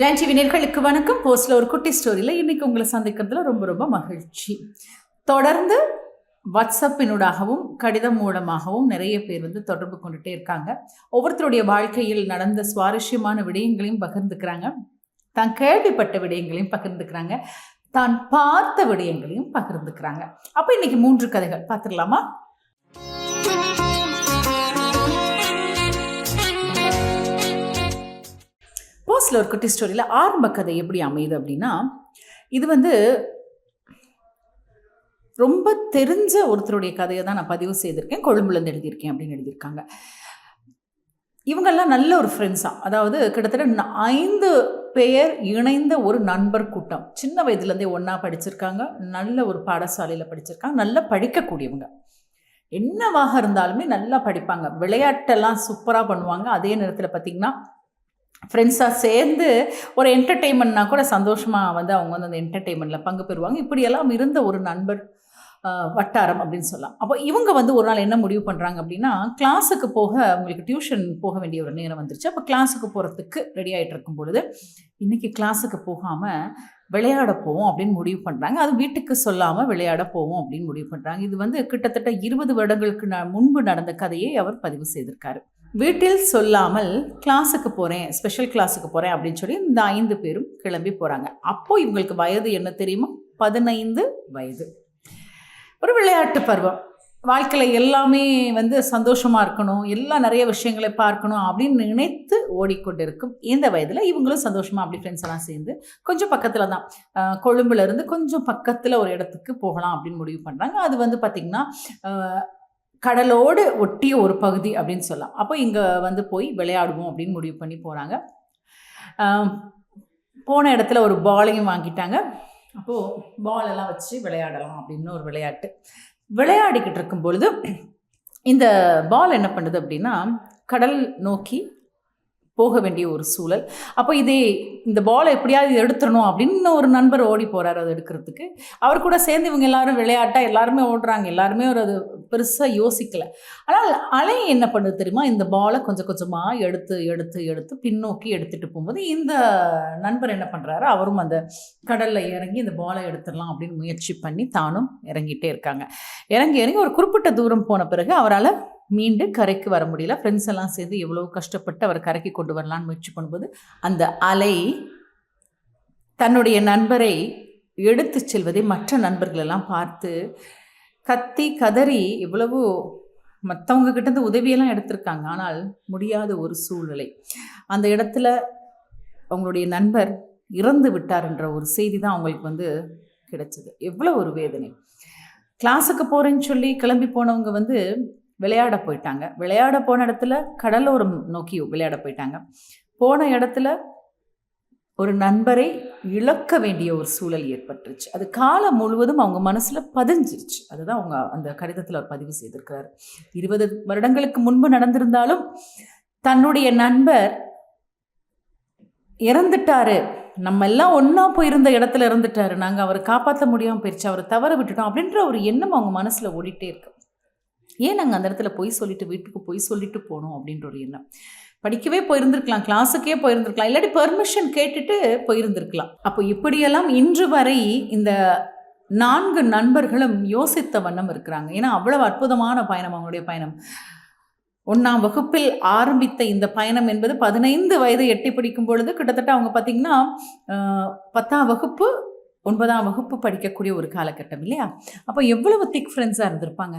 ஜெயன் வினர்களுக்கு வணக்கம். போஸ்டில் ஒரு குட்டி ஸ்டோரியில் இன்றைக்கி உங்களை சந்திக்கிறதுல ரொம்ப ரொம்ப மகிழ்ச்சி. தொடர்ந்து வாட்ஸ்அப்பினூடாகவும் கடிதம் மூலமாகவும் நிறைய பேர் வந்து தொடர்பு கொண்டுட்டே இருக்காங்க. ஒவ்வொருத்தருடைய வாழ்க்கையில் நடந்த சுவாரஸ்யமான விடயங்களையும் பகிர்ந்துக்கிறாங்க. தான் கேள்விப்பட்ட விடயங்களையும் பகிர்ந்துக்கிறாங்க. தான் பார்த்த விடயங்களையும் பகிர்ந்துக்கிறாங்க. அப்போ இன்னைக்கு மூன்று கதைகள். பார்த்துடலாமா? போஸ்டில் ஒரு குட்டி ஸ்டோரியில் ஆரம்ப கதை எப்படி அமையுது அப்படின்னா இது வந்து ரொம்ப தெரிஞ்ச ஒருத்தருடைய கதையை தான் நான் பதிவு செய்திருக்கேன். கொழும்புலேருந்து எழுதியிருக்கேன் அப்படின்னு எழுதியிருக்காங்க. இவங்கெல்லாம் நல்ல ஒரு ஃப்ரெண்ட்ஸாக அதாவது கிட்டத்தட்ட ஐந்து பேர் இணைந்த ஒரு நண்பர் கூட்டம். சின்ன வயதுலேருந்தே ஒன்றா படிச்சிருக்காங்க. நல்ல ஒரு பாடசாலையில் படிச்சிருக்காங்க. நல்லா படிக்கக்கூடியவங்க. என்னவாக இருந்தாலுமே நல்லா படிப்பாங்க. விளையாட்டெல்லாம் சூப்பராக பண்ணுவாங்க. அதே நேரத்தில் பார்த்திங்கன்னா ஃப்ரெண்ட்ஸாக சேர்ந்து ஒரு என்டர்டெயின்மெண்ட்னா கூட சந்தோஷமாக வந்து அவங்க வந்து அந்த என்டர்டெயின்மெண்ட்டில் பங்கு பெறுவாங்க. இப்படியெல்லாம் இருந்த ஒரு நண்பர் வட்டாரம் அப்படின்னு சொல்லலாம். அப்போ இவங்க வந்து ஒரு நாள் என்ன முடிவு பண்ணுறாங்க அப்படின்னா கிளாஸுக்கு போக அவங்களுக்கு டியூஷன் போக வேண்டிய ஒரு நேரம் வந்துருச்சு. அப்போ கிளாஸுக்கு போகிறதுக்கு ரெடி ஆகிட்டு இருக்கும் பொழுது இன்றைக்கி கிளாஸுக்கு போகாமல் விளையாட போவோம் அப்படின்னு முடிவு பண்ணுறாங்க அது வீட்டுக்கு சொல்லாமல் விளையாட போவோம் அப்படின்னு முடிவு பண்ணுறாங்க இது வந்து கிட்டத்தட்ட இருபது வருடங்களுக்கு ந- முன்பு நடந்த கதையை அவர் பதிவு செய்திருக்காரு. வீட்டில் சொல்லாமல் கிளாஸுக்கு போகிறேன் ஸ்பெஷல் கிளாஸுக்கு போகிறேன் அப்படின்னு சொல்லி இந்த ஐந்து பேரும் கிளம்பி போகிறாங்க அப்போ இவங்களுக்கு வயது என்ன தெரியுமா? பதினைந்து வயது. ஒரு விளையாட்டு பருவம். வாழ்க்கையில் எல்லாமே வந்து சந்தோஷமாக இருக்கணும் எல்லாம் நிறைய விஷயங்களை பார்க்கணும் அப்படின்னு நினைத்து ஓடிக்கொண்டிருக்கும் இந்த வயதில் இவங்களும் சந்தோஷமாக அப்படி ஃப்ரெண்ட்ஸ் எல்லாம் சேர்ந்து கொஞ்சம் பக்கத்தில் தான் கொழும்புலேருந்து கொஞ்சம் பக்கத்தில் ஒரு இடத்துக்கு போகலாம் அப்படின்னு முடிவு பண்ணுறாங்க அது வந்து பார்த்திங்கன்னா கடலோடு ஒட்டிய ஒரு பகுதி அப்படின்னு சொல்லலாம். அப்போ இங்கே வந்து போய் விளையாடுவோம் அப்படின்னு முடிவு பண்ணி போகிறாங்க போன இடத்துல ஒரு பாலையும் வாங்கிட்டாங்க. அப்போது பால் எல்லாம் வச்சு விளையாடலாம் அப்படின்னு ஒரு விளையாட்டு. விளையாடிக்கிட்டு இருக்கும் பொழுது இந்த பால் என்ன பண்ணுது அப்படின்னா கடல் நோக்கி போக வேண்டிய ஒரு சூழல். அப்போ இதே இந்த பாலை எப்படியாவது எடுத்துடணும் அப்படின்னு ஒரு நண்பர் ஓடி போகிறார் அதை எடுக்கிறதுக்கு. அவர் கூட சேர்ந்து இவங்க எல்லாரும் விளையாட்டாக எல்லாருமே ஓடுறாங்க. எல்லாருமே ஒரு அது பெருசாக யோசிக்கல. ஆனால் அலை என்ன பண்ணுது தெரியுமா? இந்த பாலை கொஞ்சம் கொஞ்சமாக எடுத்து எடுத்து எடுத்து பின்னோக்கி எடுத்துகிட்டு போகும்போது இந்த நண்பர் என்ன பண்ணுறாரு அவரும் அந்த கடலில் இறங்கி இந்த பாலை எடுத்துடலாம் அப்படின்னு முயற்சி பண்ணி தானும் இறங்கிட்டே இருக்காங்க. இறங்கி இறங்கி ஒரு குறிப்பிட்ட தூரம் போன பிறகு அவரால் மீண்டு கரைக்கு வர முடியல. ஃப்ரெண்ட்ஸ் எல்லாம் சேர்ந்து எவ்வளோ கஷ்டப்பட்டு அவர் கரைக்கு கொண்டு வரலான்னு முயற்சி பண்ணும்போது அந்த அலை தன்னுடைய நண்பரை எடுத்துச் செல்வதை மற்ற நண்பர்களெல்லாம் பார்த்து கத்தி கதறி எவ்வளவோ மற்றவங்க கிட்டேருந்து உதவியெல்லாம் எடுத்திருக்காங்க. ஆனால் முடியாத ஒரு சூழ்நிலை. அந்த இடத்துல அவங்களுடைய நண்பர் இறந்து விட்டார்ன்ற ஒரு செய்தி தான் அவங்களுக்கு வந்து கிடைச்சது. எவ்வளோ ஒரு வேதனை. கிளாஸுக்கு போகிறேன்னு சொல்லி கிளம்பி போனவங்க வந்து விளையாட போயிட்டாங்க. விளையாட போன இடத்துல கடலோரம் நோக்கி விளையாட போயிட்டாங்க. போன இடத்துல ஒரு நண்பரை இழக்க வேண்டிய ஒரு சூழல் ஏற்பட்டுருச்சு. அது காலம் முழுவதும் அவங்க மனசில் பதிஞ்சிருச்சு. அதுதான் அவங்க அந்த கடிதத்தில் அவர் பதிவு செய்திருக்கிறார். இருபது வருடங்களுக்கு முன்பு நடந்திருந்தாலும் தன்னுடைய நண்பர் இறந்துட்டாரு. நம்ம எல்லாம் ஒன்றா போயிருந்த இடத்துல இறந்துட்டாரு. நாங்கள் அவரை காப்பாற்ற முடியாமல் போயிடுச்சு அவரை தவற விட்டுட்டோம் அப்படின்ற ஒரு எண்ணம் அவங்க மனசில் ஓடிட்டே இருக்கு. ஏன் நாங்கள் அந்த இடத்துல பொய் சொல்லிட்டு வீட்டுக்கு போய் சொல்லிட்டு போனோம் அப்படின்ற ஒரு எண்ணம்? படிக்கவே போயிருந்திருக்கலாம் கிளாஸுக்கே போயிருந்திருக்கலாம் இல்லாட்டி பெர்மிஷன் கேட்டுட்டு போயிருந்திருக்கலாம். அப்போ இப்படியெல்லாம் இன்று வரை இந்த நான்கு நண்பர்களும் யோசித்த வண்ணம் இருக்கிறாங்க. ஏன்னா அவ்வளவு அற்புதமான பயணம் அவங்களுடைய பயணம். ஒன்றாம் வகுப்பில் ஆரம்பித்த இந்த பயணம் என்பது பதினைந்து வயது எட்டி பிடிக்கும் பொழுது கிட்டத்தட்ட அவங்க பார்த்திங்கன்னா பத்தாம் வகுப்பு ஒன்பதாம் வகுப்பு படிக்கக்கூடிய ஒரு காலகட்டம் இல்லையா? அப்போ எவ்வளவு திக் ஃப்ரெண்ட்ஸாக இருந்திருப்பாங்க?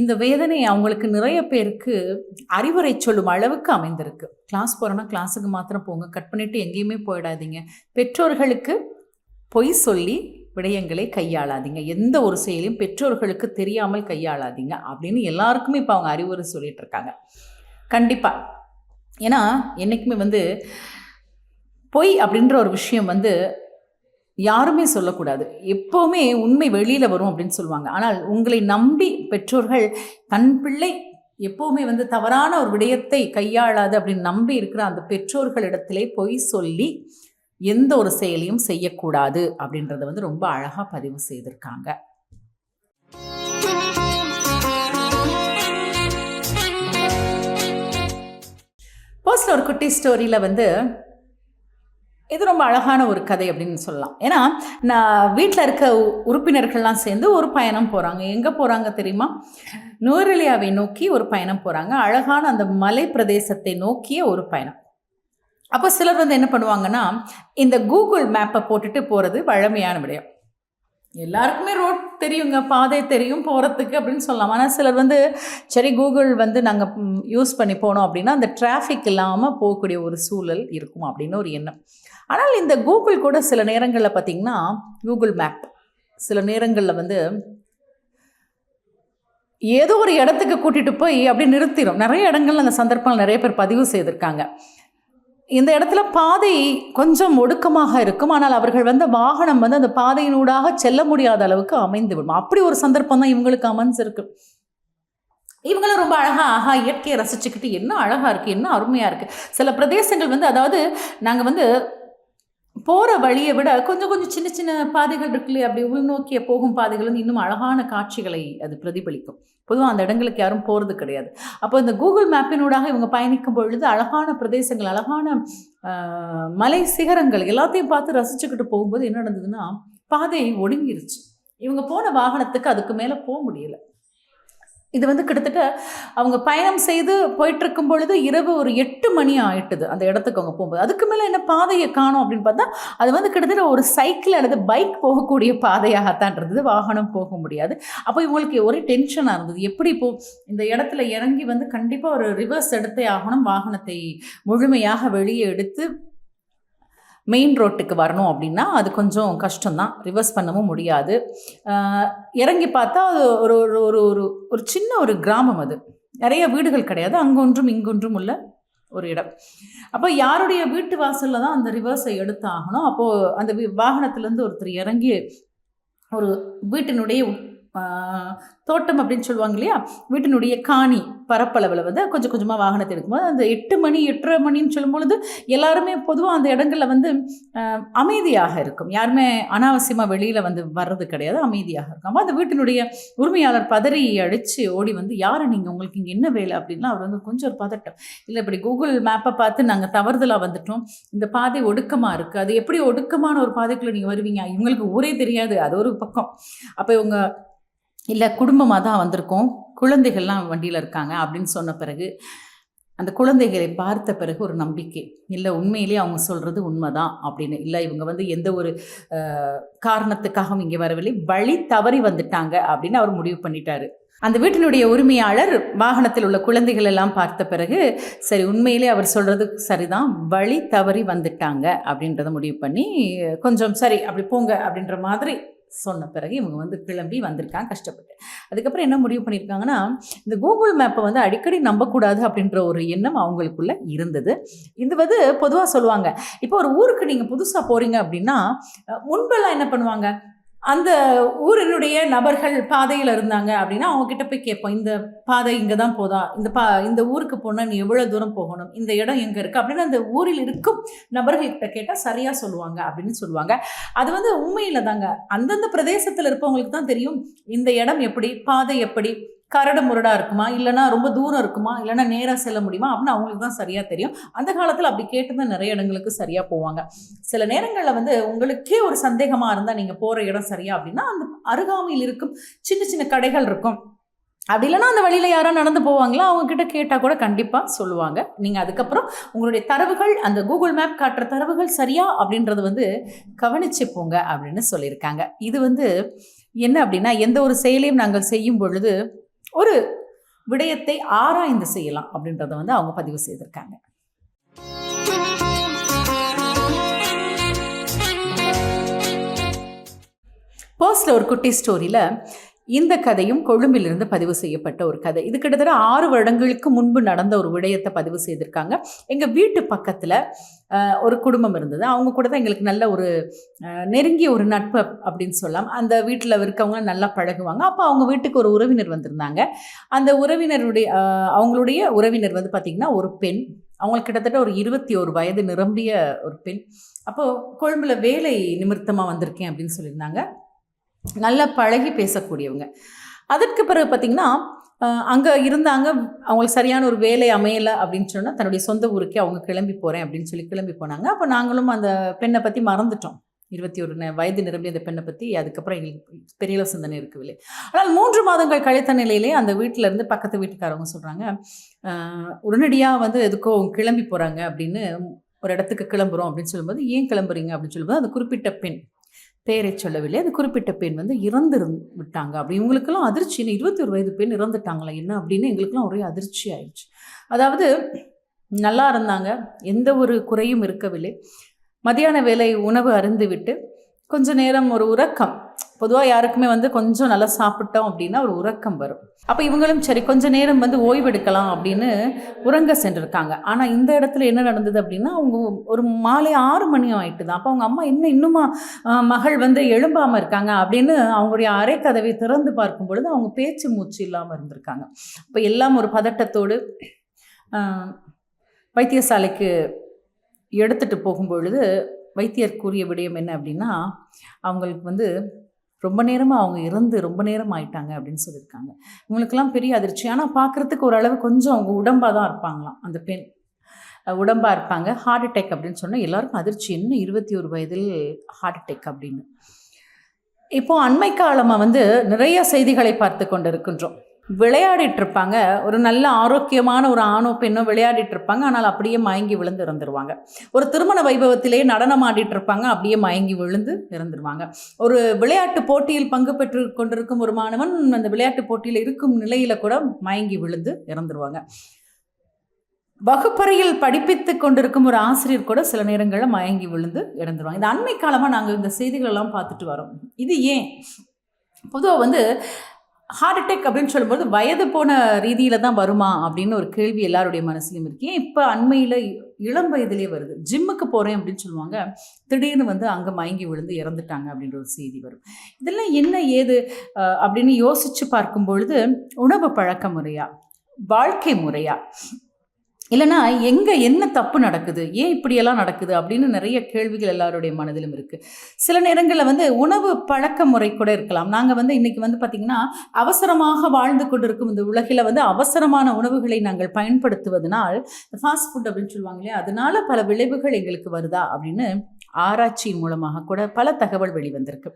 இந்த வேதனை அவங்களுக்கு நிறைய பேருக்கு அறிவுரை சொல்லும் அளவுக்கு அமைந்திருக்கு. கிளாஸ் போகிறோன்னா கிளாஸுக்கு மாத்திரம் போங்க. கட் பண்ணிவிட்டு எங்கேயுமே போயிடாதீங்க. பெற்றோர்களுக்கு பொய் சொல்லி விடயங்களை கையாளாதீங்க. எந்த ஒரு செயலையும் பெற்றோர்களுக்கு தெரியாமல் கையாளாதீங்க அப்படின்னு எல்லாருக்குமே இப்போ அவங்க அறிவுரை சொல்லிட்டு இருக்காங்க. கண்டிப்பாக ஏன்னா என்றைக்குமே வந்து பொய் அப்படின்ற ஒரு விஷயம் வந்து யாருமே சொல்லக்கூடாது. எப்போவுமே உண்மை வெளியில் வரும் அப்படின்னு சொல்லுவாங்க. ஆனால் உங்களை நம்பி பெற்றோர்கள் தன் பிள்ளை எப்போவுமே வந்து தவறான ஒரு விடயத்தை கையாளாது அப்படின்னு நம்பி இருக்கிற அந்த பெற்றோர்களிடத்திலே பொய் சொல்லி எந்த ஒரு செயலையும் செய்யக்கூடாது அப்படின்றத வந்து ரொம்ப அழகாக பதிவு செய்திருக்காங்க. போஸ்ட்ல ஒரு குட்டி ஸ்டோரியில் வந்து இது ரொம்ப அழகான ஒரு கதை அப்படின்னு சொல்லலாம். ஏன்னா நான் வீட்டில் இருக்க உறுப்பினர்கள்லாம் சேர்ந்து ஒரு பயணம் போகிறாங்க எங்கே போகிறாங்க தெரியுமா? நுவரெலியாவை நோக்கி ஒரு பயணம் போகிறாங்க அழகான அந்த மலை பிரதேசத்தை நோக்கிய ஒரு பயணம். அப்போ சிலர் வந்து என்ன பண்ணுவாங்கன்னா இந்த கூகுள் மேப்பை போட்டுட்டு போகிறது வழமையான விடயம். எல்லாருக்குமே ரோட் தெரியுங்க பாதை தெரியும் போகிறதுக்கு அப்படின்னு சொல்லலாம். ஆனால் சிலர் வந்து சரி கூகுள் வந்து நாங்கள் யூஸ் பண்ணி போனோம் அப்படின்னா அந்த டிராஃபிக் இல்லாமல் போகக்கூடிய ஒரு சூழல் இருக்கும் அப்படின்னு ஒரு எண்ணம். ஆனால் இந்த கூகுள் கூட சில நேரங்களில் பார்த்திங்கன்னா கூகுள் மேப். சில நேரங்களில் வந்து ஏதோ ஒரு இடத்துக்கு கூட்டிகிட்டு போய் அப்படியே நிறுத்திடும் நிறைய இடங்கள்ல அந்த சந்தர்ப்பங்கள் நிறைய பேர் பதிவு செய்திருக்காங்க. இந்த இடத்துல பாதை கொஞ்சம் ஒடுக்கமாக இருக்கும். ஆனால் அவர்கள் வந்து வாகனம் வந்து அந்த பாதையினூடாக செல்ல முடியாத அளவுக்கு அமைந்து விடும். அப்படி ஒரு சந்தர்ப்பம் தான் இவங்களுக்கு அமைஞ்சிருக்கு. இவங்களும் ரொம்ப அழகா ஆஹா இயற்கையை ரசிச்சுக்கிட்டு என்ன அழகா இருக்கு என்ன அருமையா இருக்கு. சில பிரதேசங்கள் வந்து அதாவது நாங்கள் வந்து போகிற வழியை விட கொஞ்சம் கொஞ்சம் சின்ன சின்ன பாதைகள் இருக்குல்லையே அப்படி உள்நோக்கிய போகும் பாதைகள் வந்து இன்னும் அழகான காட்சிகளை அது பிரதிபலிக்கும். பொதுவாக அந்த இடங்களுக்கு யாரும் போகிறது கிடையாது. அப்போ இந்த கூகுள் மேப்பினூடாக இவங்க பயணிக்கும் பொழுது அழகான பிரதேசங்கள் அழகான மலை சிகரங்கள் எல்லாத்தையும் பார்த்து ரசிச்சுக்கிட்டு போகும்போது என்ன நடந்ததுன்னா பாதை ஒடுங்கிருச்சு. இவங்க போன வாகனத்துக்கு அதுக்கு மேலே போக முடியலை. இது வந்து கிட்டத்தட்ட அவங்க பயணம் செய்து போயிட்டுருக்கும் பொழுது இரவு ஒரு எட்டு மணி ஆகிட்டுது அந்த இடத்துக்கு அவங்க போகும்போது. அதுக்கு மேலே என்ன பாதையை காணும் அப்படின்னு பார்த்தா அது வந்து கிட்டத்தட்ட ஒரு சைக்கிள் அல்லது பைக் போகக்கூடிய பாதையாகத்தான் இருந்தது. வாகனம் போக முடியாது. அப்போ இவங்களுக்கு ஒரே டென்ஷனாக இருந்தது. எப்படி இப்போ இந்த இடத்துல இறங்கி வந்து கண்டிப்பாக ஒரு ரிவர்ஸ் எடுத்தே ஆகணும். வாகனத்தை முழுமையாக வெளியே எடுத்து மெயின் ரோட்டுக்கு வரணும் அப்படின்னா அது கொஞ்சம் கஷ்டம்தான். ரிவர்ஸ் பண்ணவும் முடியாது. இறங்கி பார்த்தா அது ஒரு ஒரு ஒரு ஒரு ஒரு சின்ன ஒரு கிராமம் அது. நிறைய வீடுகள் கிடையாது. அங்கொன்றும் இங்கொன்றும் உள்ள ஒரு இடம். அப்போ யாருடைய வீட்டு வாசலில் தான் அந்த ரிவர்ஸை எடுத்தாகணும்? அப்போது அந்த வாகனத்துலேருந்து ஒருத்தர் இறங்கி ஒரு வீட்டினுடைய தோட்டம் அப்படின்னு சொல்லுவாங்க இல்லையா? வீட்டினுடைய காணி பரப்பளவில் வந்து கொஞ்சம் கொஞ்சமாக வாகனத்தை எடுக்கும்போது அந்த எட்டு மணி எட்டரை மணின்னு சொல்லும் பொழுது எல்லாருமே பொதுவாக அந்த இடங்களில் வந்து அமைதியாக இருக்கும். யாருமே அனாவசியமாக வெளியில் வந்து வர்றது கிடையாது. அமைதியாக இருக்கும். அப்போ அந்த வீட்டினுடைய உரிமையாளர் பதறி அடித்து ஓடி வந்து யார் நீங்கள் உங்களுக்கு இங்கே என்ன வேலை? அப்படின்னா அவர் வந்து கொஞ்சம் ஒரு பதட்டம். இல்லை இப்படி கூகுள் மேப்பை பார்த்து நாங்கள் தவறுதலாக வந்துட்டோம். இந்த பாதை ஒடுக்கமாக இருக்குது அது எப்படி ஒடுக்கமான ஒரு பாதைக்குள்ளே நீங்கள் வருவீங்க? இவங்களுக்கு ஊரே தெரியாது. அது ஒரு பக்கம். அப்போ இவங்க இல்லை குடும்பமாக தான் வந்திருக்கோம். குழந்தைகள்லாம் வண்டியில் இருக்காங்க அப்படின்னு சொன்ன பிறகு அந்த குழந்தைகளை பார்த்த பிறகு ஒரு நம்பிக்கை. இல்லை உண்மையிலேயே அவங்க சொல்கிறது உண்மைதான் அப்படின்னு. இல்லை இவங்க வந்து எந்த ஒரு காரணத்துக்காகவும் இங்கே வரவில்லை. வழி தவறி வந்துட்டாங்க அப்படின்னு அவர் முடிவு பண்ணிட்டாரு. அந்த வீட்டினுடைய உரிமையாளர் வாகனத்தில் உள்ள குழந்தைகள் எல்லாம் பார்த்த பிறகு சரி உண்மையிலே அவர் சொல்கிறது சரிதான். வழி தவறி வந்துட்டாங்க அப்படின்றத முடிவு பண்ணி கொஞ்சம் சரி அப்படி போங்க அப்படின்ற மாதிரி சொன்ன பிறகு இவங்க வந்து கிளம்பி வந்திருக்காங்க கஷ்டப்பட்டு. அதுக்கப்புறம் என்ன முடிவு பண்ணியிருக்காங்கன்னா இந்த கூகுள் மேப்பை வந்து அடிக்கடி நம்பக்கூடாது அப்படின்ற ஒரு எண்ணம் அவங்களுக்குள்ள இருந்தது. இது வந்து பொதுவாக சொல்லுவாங்க இப்போ ஒரு ஊருக்கு நீங்கள் புதுசாக போகிறீங்க அப்படின்னா முன்பெல்லாம் என்ன பண்ணுவாங்க? அந்த ஊரினுடைய நபர்கள் பாதையில் இருந்தாங்க அப்படின்னா அவங்கக்கிட்ட போய் கேட்போம் இந்த பாதை இங்கே தான் போதா? இந்த பா இந்த ஊருக்கு போனால் நீ எவ்வளோ தூரம் போகணும்? இந்த இடம் எங்கே இருக்குது அப்படின்னு அந்த ஊரில் இருக்கும் நபர்கள்கிட்ட கேட்டால் சரியாக சொல்லுவாங்க அப்படின்னு சொல்லுவாங்க. அது வந்து உண்மையில் தாங்க அந்தந்த பிரதேசத்தில் இருப்பவங்களுக்கு தான் தெரியும் இந்த இடம் எப்படி பாதை எப்படி கரடு முரடாக இருக்குமா? இல்லைன்னா ரொம்ப தூரம் இருக்குமா? இல்லைன்னா நேராக செல்ல முடியுமா? அப்படின்னு அவங்களுக்கு தான் சரியாக தெரியும். அந்த காலத்தில் அப்படி கேட்டு தான் நிறைய இடங்களுக்கு சரியாக போவாங்க. சில நேரங்களில் வந்து உங்களுக்கே ஒரு சந்தேகமாக இருந்தால் நீங்கள் போகிற இடம் சரியா? அப்படின்னா அந்த அருகாமையில் இருக்கும் சின்ன சின்ன கடைகள் இருக்கும். அப்படி இல்லைன்னா அந்த வழியில் யாரோ நடந்து போவாங்களோ? அவங்கக்கிட்ட கேட்டால் கூட கண்டிப்பாக சொல்லுவாங்க. நீங்கள் அதுக்கப்புறம் உங்களுடைய தரவுகள் அந்த கூகுள் மேப் காட்டுற தரவுகள் சரியா? அப்படின்றது வந்து கவனிச்சு போங்க அப்படின்னு சொல்லியிருக்காங்க. இது வந்து என்ன அப்படின்னா எந்த ஒரு செயலையும் நாங்கள் செய்யும் பொழுது ஒரு விடயத்தை ஆராய்ந்து செய்யலாம் அப்படின்றத வந்து அவங்க பதிவு செய்திருக்காங்க. போஸ்டில் ஒரு குட்டி ஸ்டோரியில் இந்த கதையும் கொழும்பிலிருந்து பதிவு செய்யப்பட்ட ஒரு கதை. இது கிட்டத்தட்ட ஆறு வருடங்களுக்கு முன்பு நடந்த ஒரு விடயத்தை பதிவு செய்திருக்காங்க. எங்கள் வீட்டு பக்கத்தில் ஒரு குடும்பம் இருந்தது. அவங்க கூட தான் எங்களுக்கு நல்ல ஒரு நெருங்கிய ஒரு நட்பு அப்படின்னு சொல்லலாம். அந்த வீட்டில் இருக்கவங்க நல்லா பழகுவாங்க. அப்போ அவங்க வீட்டுக்கு ஒரு உறவினர் வந்திருந்தாங்க. அந்த உறவினருடைய அவங்களுடைய உறவினர் வந்து பார்த்திங்கன்னா ஒரு பெண். அவங்களுக்கு கிட்டத்தட்ட ஒரு இருபத்தி ஒரு வயது நிரம்பிய ஒரு பெண். அப்போது கொழும்பில் வேலை நிமித்தமாக வந்திருக்கேன் அப்படின்னு சொல்லியிருந்தாங்க. நல்லா பழகி பேசக்கூடியவங்க. அதற்கு பிறகு பார்த்திங்கன்னா அங்கே இருந்தாங்க அவங்களுக்கு சரியான ஒரு வேலை அமையலை அப்படின்னு சொன்னால் தன்னுடைய சொந்த ஊருக்கே அவங்க கிளம்பி போகிறேன் அப்படின்னு சொல்லி கிளம்பி போனாங்க. அப்போ நாங்களும் அந்த பெண்ணை பற்றி மறந்துட்டோம். இருபத்தி ஒரு வயது நிரம்பிய அந்த பெண்ணை பற்றி அதுக்கப்புறம் எங்களுக்கு பெரிய சிந்தனை இருக்கவில்லை. ஆனால் மூன்று மாதங்கள் கழித்த நிலையிலே அந்த வீட்டிலேருந்து பக்கத்து வீட்டுக்காரவங்க சொல்கிறாங்க உடனடியாக வந்து எதுக்கோ கிளம்பி போகிறாங்க அப்படின்னு ஒரு இடத்துக்கு கிளம்புறோம் அப்படின்னு சொல்லும்போது ஏன் கிளம்புறீங்க? அப்படின்னு சொல்லும்போது அந்த குறிப்பிட்ட பெண் பெயரை சொல்லவில்லை. அந்த குறிப்பிட்ட பெண் வந்து இறந்து விட்டாங்க அப்படி இவங்களுக்கெல்லாம் அதிர்ச்சி. என்ன இருபத்தி ஒரு வயது பெண் இறந்துட்டாங்களா என்ன அப்படின்னு எங்களுக்கெல்லாம் ஒரே அதிர்ச்சி ஆயிடுச்சு. அதாவது நல்லா இருந்தாங்க. எந்த ஒரு குறையும் இருக்கவில்லை. மதியான வேலை உணவு அருந்துவிட்டு கொஞ்ச நேரம் ஒரு உறக்கம். பொதுவாக யாருக்குமே வந்து கொஞ்சம் நல்லா சாப்பிட்டோம் அப்படின்னா ஒரு உறக்கம் வரும். அப்போ இவங்களும் சரி கொஞ்சம் நேரம் வந்து ஓய்வெடுக்கலாம் அப்படின்னு உறங்க சென்றிருக்காங்க. ஆனால் இந்த இடத்துல என்ன நடந்தது அப்படின்னா அவங்க ஒரு மாலை ஆறு மணி ஆகிட்டு தான் அப்போ அவங்க அம்மா என்ன இன்னுமா மகள் வந்து எழும்பாமல் இருக்காங்க அப்படின்னு அவங்களுடைய அரை கதவை திறந்து பார்க்கும் பொழுது அவங்க பேச்சு மூச்சு இல்லாமல் இருந்திருக்காங்க. அப்போ எல்லாம் ஒரு பதட்டத்தோடு வைத்தியசாலைக்கு எடுத்துகிட்டு போகும்பொழுது வைத்தியர் கூறிய விடயம் என்ன அப்படின்னா அவங்களுக்கு வந்து ரொம்ப நேரமாக அவங்க இருந்து ரொம்ப நேரம் ஆயிட்டாங்க அப்படின்னு சொல்லியிருக்காங்க. இவங்களுக்கெல்லாம் பெரிய அதிர்ச்சி. ஆனால் பார்க்குறதுக்கு ஓரளவு கொஞ்சம் அவங்க உடம்பாக தான் இருப்பாங்களாம் அந்த பெண். உடம்பாக இருப்பாங்க. ஹார்ட் அட்டாக் அப்படின்னு சொன்னால் எல்லாருக்கும் அதிர்ச்சி. இன்னும் இருபத்தி ஒரு வயதில் ஹார்ட் அட்டாக் அப்படின்னு. இப்போது அண்மை காலமாக வந்து நிறைய செய்திகளை பார்த்து கொண்டு இருக்கின்றோம் விளையாடிட்டு இருப்பாங்க ஒரு நல்ல ஆரோக்கியமான ஒரு ஆணோ பெண்ணோ விளையாடிட்டு இருப்பாங்க ஆனால் அப்படியே மயங்கி விழுந்து இறந்துருவாங்க ஒரு திருமண வைபவத்திலே நடனம் ஆடிட்டு இருப்பாங்க அப்படியே மயங்கி விழுந்து இறந்துருவாங்க ஒரு விளையாட்டு போட்டியில் பங்கு பெற்று கொண்டிருக்கும் ஒரு மாணவன் அந்த விளையாட்டு போட்டியில் இருக்கும் நிலையில கூட மயங்கி விழுந்து இறந்துருவாங்க. வகுப்பறையில் படிப்பித்து கொண்டிருக்கும் ஒரு ஆசிரியர் கூட சில நேரங்களில் மயங்கி விழுந்து இறந்துருவாங்க. இந்த அண்மை காலமாக நாங்கள் இந்த செய்திகளெல்லாம் பார்த்துட்டு வரோம். இது ஏன்? பொதுவாக வந்து ஹார்ட் அட்டாக் அப்படின்னு சொல்லும்போது வயது போன ரீதியில் தான் வருமா அப்படின்னு ஒரு கேள்வி எல்லாருடைய மனசுலையும் இருக்கு. ஏன் இப்போ அண்மையில் இளம் வயதிலே வருது. ஜிம்முக்கு போகிறேன் அப்படின்னு சொல்லுவாங்க. திடீர்னு வந்து அங்கே மயங்கி விழுந்து இறந்துட்டாங்க அப்படின்ற ஒரு செய்தி வரும். இதெல்லாம் என்ன ஏது அப்படின்னு யோசித்து பார்க்கும் பொழுது உணவு பழக்க முறையா வாழ்க்கை முறையா இல்லைன்னா எங்கே என்ன தப்பு நடக்குது? ஏன் இப்படியெல்லாம் நடக்குது? அப்படின்னு நிறைய கேள்விகள் எல்லாருடைய மனதிலும் இருக்குது சில நேரங்களில் வந்து உணவு பழக்க முறை கூட இருக்கலாம். நாங்கள் வந்து இன்றைக்கி வந்து பார்த்திங்கன்னா அவசரமாக வாழ்ந்து கொண்டிருக்கும் இந்த உலகில் வந்து அவசரமான உணவுகளை நாங்கள் பயன்படுத்துவதனால் ஃபாஸ்ட் ஃபுட் அப்படின்னு சொல்லுவாங்க இல்லையா? அதனால பல விளைவுகள் எங்களுக்கு வருதா? அப்படின்னு ஆராய்ச்சியின் மூலமாக கூட பல தகவல் வெளிவந்திருக்கு.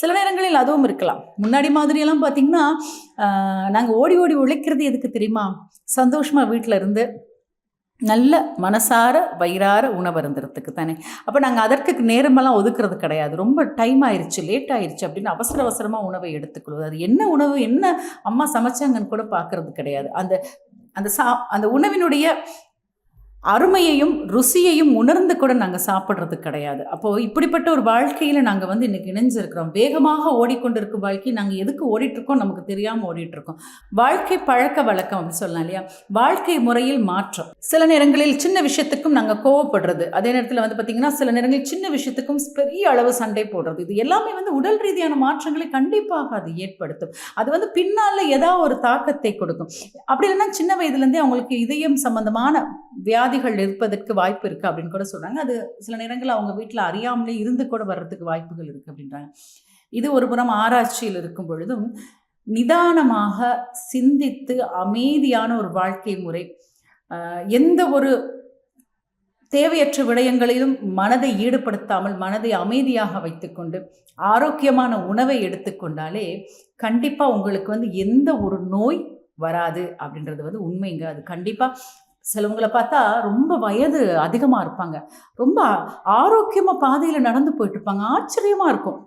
சில நேரங்களில் அதுவும் இருக்கலாம். முன்னாடி மாதிரியெல்லாம் பார்த்திங்கன்னா நாங்கள் ஓடி ஓடி உழைக்கிறது எதுக்கு தெரியுமா? சந்தோஷமாக வீட்டில் இருந்து நல்ல மனசார வயிறார உணவு தானே. அப்போ நாங்கள் அதற்கு நேரமெல்லாம் ஒதுக்குறது கிடையாது. ரொம்ப டைம் ஆயிடுச்சு லேட் ஆயிடுச்சு அப்படின்னு அவசர அவசரமாக உணவை எடுத்துக்கொள்வது. அது என்ன உணவு என்ன அம்மா சமைச்சாங்கன்னு கூட பார்க்கறது கிடையாது. அந்த அந்த சா அந்த உணவினுடைய அருமையையும் ருசியையும் உணர்ந்து கூட நாங்கள் சாப்பிட்றது கிடையாது. அப்போது இப்படிப்பட்ட ஒரு வாழ்க்கையில் நாங்கள் வந்து இன்றைக்கி இணைஞ்சிருக்கிறோம். வேகமாக ஓடிக்கொண்டிருக்கும் வாழ்க்கை நாங்கள் எதுக்கு ஓடிட்டுருக்கோம் நமக்கு தெரியாமல் ஓடிட்டுருக்கோம். வாழ்க்கை பழக்க வழக்கம் அப்படின்னு சொல்லலாம் இல்லையா? வாழ்க்கை முறையில் மாற்றம். சில நேரங்களில் சின்ன விஷயத்துக்கும் நாங்கள் கோவப்படுறது. அதே நேரத்தில் வந்து பார்த்திங்கன்னா சில நேரங்களில் சின்ன விஷயத்துக்கும் பெரிய அளவு சண்டை போடுறது. இது எல்லாமே வந்து உடல் ரீதியான மாற்றங்களை கண்டிப்பாக அது ஏற்படுத்தும். அது வந்து பின்னால் ஏதாவது ஒரு தாக்கத்தை கொடுக்கும். அப்படி இல்லைன்னா சின்ன வயதுலேருந்தே அவங்களுக்கு இதயம் வியாதி வியாதிகள் இருப்பதற்கு வாய்ப்பு இருக்குது அப்படின்னு கூட சொல்கிறாங்க அது சில நேரங்களில் அவங்க வீட்டில் அறியாமலே இருந்து கூட வர்றதுக்கு வாய்ப்புகள் இருக்குது அப்படின்றாங்க. இது ஒரு புறம் ஆராய்ச்சியில் இருக்கும் பொழுதும் நிதானமாக சிந்தித்து அமைதியான ஒரு வாழ்க்கை முறை எந்த ஒரு தேவையற்ற விடயங்களிலும் மனதை ஈடுபடுத்தாமல் மனதை அமைதியாக வைத்துக்கொண்டு ஆரோக்கியமான உணவை எடுத்துக்கொண்டாலே கண்டிப்பாக உங்களுக்கு வந்து எந்த ஒரு நோய் வராது அப்படின்றது வந்து உண்மைங்க. அது கண்டிப்பாக சிலவங்களை பார்த்தா ரொம்ப வயது அதிகமாக இருப்பாங்க. ரொம்ப ஆரோக்கியமாக பாதையில் நடந்து போயிட்டுருப்பாங்க ஆச்சரியமாக இருக்கும்.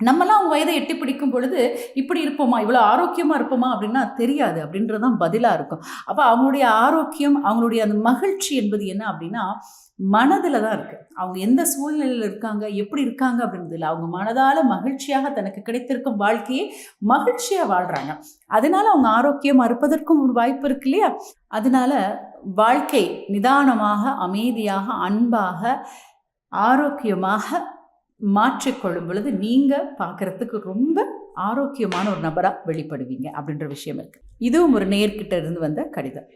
நம்மலாம் அவங்க வயதை எட்டி பிடிக்கும் பொழுது இப்படி இருப்போமா? இவ்வளோ ஆரோக்கியமாக இருப்போமா? அப்படின்னா தெரியாது. அப்படின்றது தான் பதிலாக இருக்கும். அப்போ அவங்களுடைய ஆரோக்கியம் அவங்களுடைய அந்த மகிழ்ச்சி என்பது என்ன அப்படின்னா மனதில் தான் இருக்குது அவங்க எந்த சூழ்நிலையில் இருக்காங்க? எப்படி இருக்காங்க? அப்படின்றது இல்லை. அவங்க மனதால் மகிழ்ச்சியாக தனக்கு கிடைத்திருக்கும் வாழ்க்கையை மகிழ்ச்சியாக வாழ்கிறாங்க அதனால அவங்க ஆரோக்கியமாக இருப்பதற்கும் ஒரு வாய்ப்பு இருக்கு இல்லையா? அதனால வாழ்க்கை நிதானமாக அமைதியாக அன்பாக ஆரோக்கியமாக மாற்றிக்கொள்ளும் பொழுது நீங்கள் பார்க்குறதுக்கு ரொம்ப ஆரோக்கியமான ஒரு நபராக வெளிப்படுவீங்க அப்படின்ற விஷயம் இருக்குது இதுவும் ஒரு நேர்கிட்ட இருந்து வந்த கடிதம்.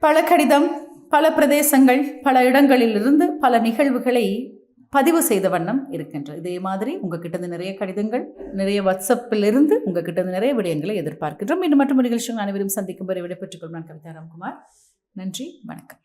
பல கடிதம் பல பிரதேசங்கள் பல இடங்களிலிருந்து பல நிகழ்வுகளை பதிவு செய்த வண்ணம் இருக்கின்றது இதே மாதிரி உங்ககிட்ட நிறைய கடிதங்கள் நிறைய வாட்ஸ்அப்பிலிருந்து உங்ககிட்ட நிறைய விடயங்களை எதிர்பார்க்கின்றோம். இன்னும் மற்றும் நிகழ்ச்சிகள் அனைவரும் சந்திக்கும் வரை விடைபெற்றுக் கொள்வான். கவிதா ராம்குமார். நன்றி வணக்கம்.